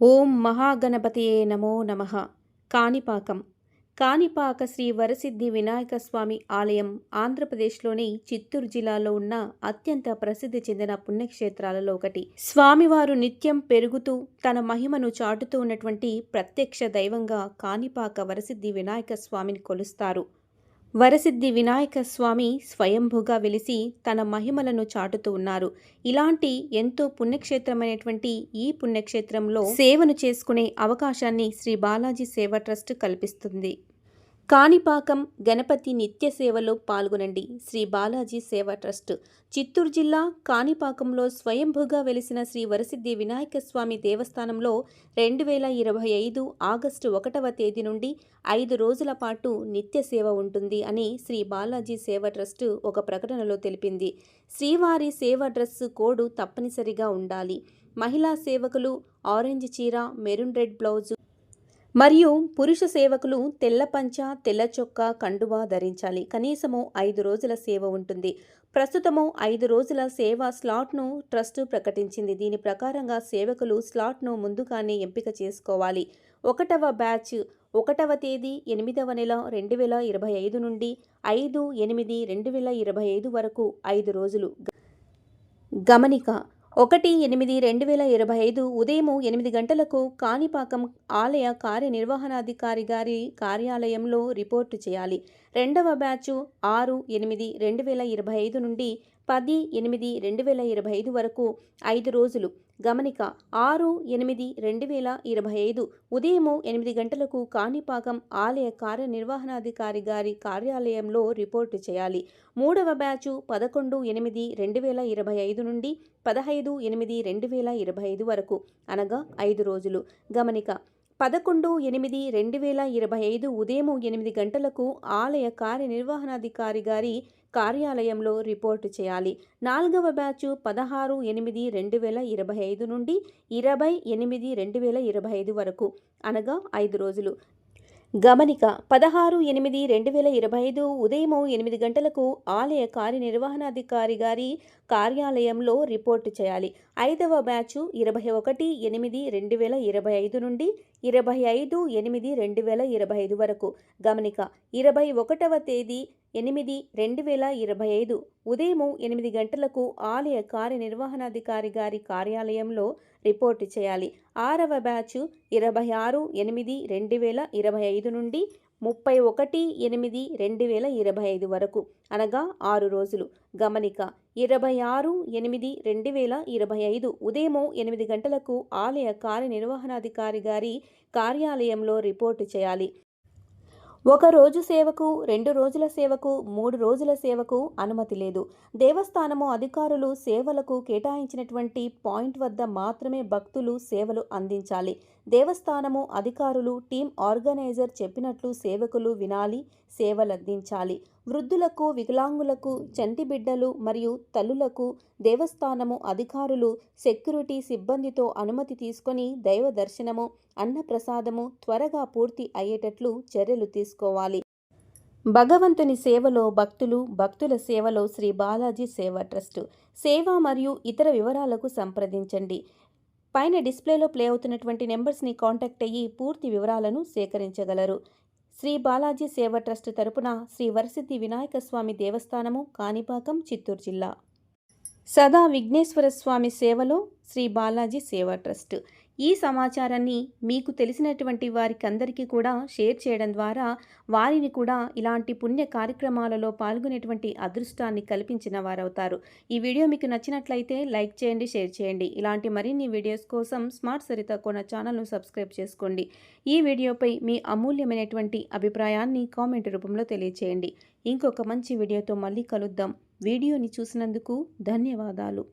ఓం మహాగణపతియే నమో నమ. కాణిపాకం. కాణిపాక శ్రీ వరసిద్ధి వినాయక స్వామి ఆలయం ఆంధ్రప్రదేశ్లోని చిత్తూరు జిల్లాలో ఉన్న అత్యంత ప్రసిద్ధి చెందిన పుణ్యక్షేత్రాలలో ఒకటి. స్వామివారు నిత్యం పెరుగుతూ తన మహిమను చాటుతూ ఉన్నటువంటి ప్రత్యక్ష దైవంగా కాణిపాక వరసిద్ధి వినాయక స్వామిని కొలుస్తారు. వరసిద్ధి వినాయక స్వామి స్వయంభుగా వెలిసి తన మహిమలను చాటుతూ ఉన్నారు. ఇలాంటి ఎంతో పుణ్యక్షేత్రమైనటువంటి ఈ పుణ్యక్షేత్రంలో సేవను చేసుకునే అవకాశాన్ని శ్రీ బాలాజీ సేవ ట్రస్ట్ కల్పిస్తుంది. కాణిపాకం గణపతి నిత్య సేవలో పాల్గొనండి. శ్రీ బాలాజీ సేవ ట్రస్ట్. చిత్తూరు జిల్లా కాణిపాకంలో స్వయంభూగా వెలిసిన శ్రీ వరసిద్ధి వినాయక స్వామి దేవస్థానంలో రెండు వేల ఇరవై ఐదు ఆగస్టు ఒకటవ తేదీ నుండి ఐదు రోజుల పాటు నిత్య సేవ ఉంటుంది అని శ్రీ బాలాజీ సేవ ట్రస్ట్ ఒక ప్రకటనలో తెలిపింది. శ్రీవారి సేవ డ్రెస్ కోడ్ తప్పనిసరిగా ఉండాలి. మహిళా సేవకులు ఆరెంజ్ చీర మెరూన్ రెడ్ బ్లౌజు మరియు పురుష సేవకులు తెల్ల పంచ తెల్ల చొక్కా కండువా ధరించాలి. కనీసము ఐదు రోజుల సేవ ఉంటుంది. ప్రస్తుతము ఐదు రోజుల సేవ స్లాట్ను ట్రస్టు ప్రకటించింది. దీని ప్రకారంగా సేవకులు స్లాట్ను ముందుగానే ఎంపిక చేసుకోవాలి. ఒకటవ బ్యాచ్ ఒకటవ తేదీ ఎనిమిదవ నెల రెండు వేల ఇరవై ఐదు నుండి ఐదు ఎనిమిది రెండు వేల ఇరవై ఐదు వరకు ఐదు రోజులు. గమనిక ఒకటి ఎనిమిది రెండు వేల ఇరవై ఐదు ఉదయం ఎనిమిది గంటలకు కాణిపాకం ఆలయ కార్యనిర్వహణాధికారి గారి కార్యాలయంలో రిపోర్టు చేయాలి. రెండవ బ్యాచు ఆరు ఎనిమిది రెండు వేల ఇరవై ఐదు నుండి పది ఎనిమిది రెండు వేల ఇరవై ఐదు వరకు ఐదు రోజులు. గమనిక ఆరు ఎనిమిది రెండు వేల ఇరవై ఐదు ఉదయము ఎనిమిది గంటలకు కాణిపాకం ఆలయ కార్యనిర్వహణాధికారి గారి కార్యాలయంలో రిపోర్టు చేయాలి. మూడవ బ్యాచు పదకొండు ఎనిమిది రెండు వేల ఇరవై ఐదు నుండి పదహైదు ఎనిమిది రెండు వేల ఇరవై ఐదు వరకు అనగా ఐదు రోజులు. గమనిక పదకొండు ఎనిమిది రెండు వేల ఇరవై ఐదు ఉదయం ఎనిమిది గంటలకు ఆలయ కార్యనిర్వహణాధికారి గారి కార్యాలయంలో రిపోర్టు చేయాలి. నాలుగవ బ్యాచ్ పదహారు ఎనిమిది రెండు వేల ఇరవై ఐదు నుండి ఇరవై ఎనిమిది రెండు వేల ఇరవై ఐదు వరకు అనగా ఐదు రోజులు. గమనిక పదహారు ఎనిమిది రెండు వేల ఇరవై ఐదు ఉదయం ఎనిమిది గంటలకు ఆలయ కార్యనిర్వహణాధికారి గారి కార్యాలయంలో రిపోర్టు చేయాలి. ఐదవ బ్యాచు ఇరవై ఒకటి ఎనిమిది రెండు వేల ఇరవై ఐదు నుండి ఇరవై ఐదు ఎనిమిది రెండు వేల ఇరవై ఐదు వరకు. గమనిక ఇరవై ఒకటవ తేదీ ఎనిమిది రెండు వేల ఇరవై ఐదు ఉదయం ఎనిమిది గంటలకు ఆలయ కార్యనిర్వహణాధికారి గారి కార్యాలయంలో రిపోర్టు చేయాలి. ఆరవ బ్యాచ్ ఇరవై ఆరు ఎనిమిది రెండు వేల ఇరవై ఐదు నుండి ముప్పై ఒకటి ఎనిమిది రెండు వేల ఇరవై ఐదు వరకు. అనగా ఆరు రోజులు. గమనిక. ఇరవై ఆరు ఎనిమిది రెండు వేల ఇరవై ఐదు ఉదయం ఎనిమిది గంటలకు ఆలయ కార్యనిర్వహణాధికారి గారి కార్యాలయంలో రిపోర్టు చేయాలి. ఒక రోజు సేవకు రెండు రోజుల సేవకు మూడు రోజుల సేవకు అనుమతి లేదు. దేవస్థానము అధికారులు సేవలకు కేటాయించినటువంటి పాయింట్ వద్ద మాత్రమే భక్తులు సేవలు అందించాలి. దేవస్థానము అధికారులు టీం ఆర్గనైజర్ చెప్పినట్లు సేవకులు వినాలి సేవలందించాలి. వృద్ధులకు వికలాంగులకు చంటి బిడ్డలు మరియు తల్లులకు దేవస్థానము అధికారులు సెక్యూరిటీ సిబ్బందితో అనుమతి తీసుకొని దైవ దర్శనము అన్నప్రసాదము త్వరగా పూర్తి అయ్యేటట్లు చర్యలు తీసుకోవాలి. భగవంతుని సేవలో భక్తులు భక్తుల సేవలో శ్రీ బాలాజీ సేవ ట్రస్ట్. సేవ మరియు ఇతర వివరాలకు సంప్రదించండి. పైన డిస్ప్లేలో ప్లే అవుతున్నటువంటి నెంబర్స్ని కాంటాక్ట్ అయ్యి పూర్తి వివరాలను సేకరించగలరు. శ్రీ బాలాజీ సేవ ట్రస్ట్ తరపున శ్రీ వరసిద్ధి వినాయక స్వామి దేవస్థానము కాణిపాకం చిత్తూరు జిల్లా. సదా విఘ్నేశ్వర స్వామి సేవలో శ్రీ బాలాజీ సేవ ట్రస్ట్. ఈ సమాచారాన్ని మీకు తెలిసినటువంటి వారికి అందరికీ కూడా షేర్ చేయడం ద్వారా వారిని కూడా ఇలాంటి పుణ్య కార్యక్రమాలలో పాల్గొనేటువంటి అదృష్టాన్ని కల్పించిన వారవుతారు. ఈ వీడియో మీకు నచ్చినట్లయితే లైక్ చేయండి షేర్ చేయండి. ఇలాంటి మరిన్ని వీడియోస్ కోసం స్మార్ట్ సరిత కోన ఛానల్ను సబ్స్క్రైబ్ చేసుకోండి. ఈ వీడియోపై మీ అమూల్యమైనటువంటి అభిప్రాయాన్ని కామెంట్ రూపంలో తెలియచేయండి. ఇంకొక మంచి వీడియోతో మళ్ళీ కలుద్దాం. వీడియోని చూసినందుకు ధన్యవాదాలు.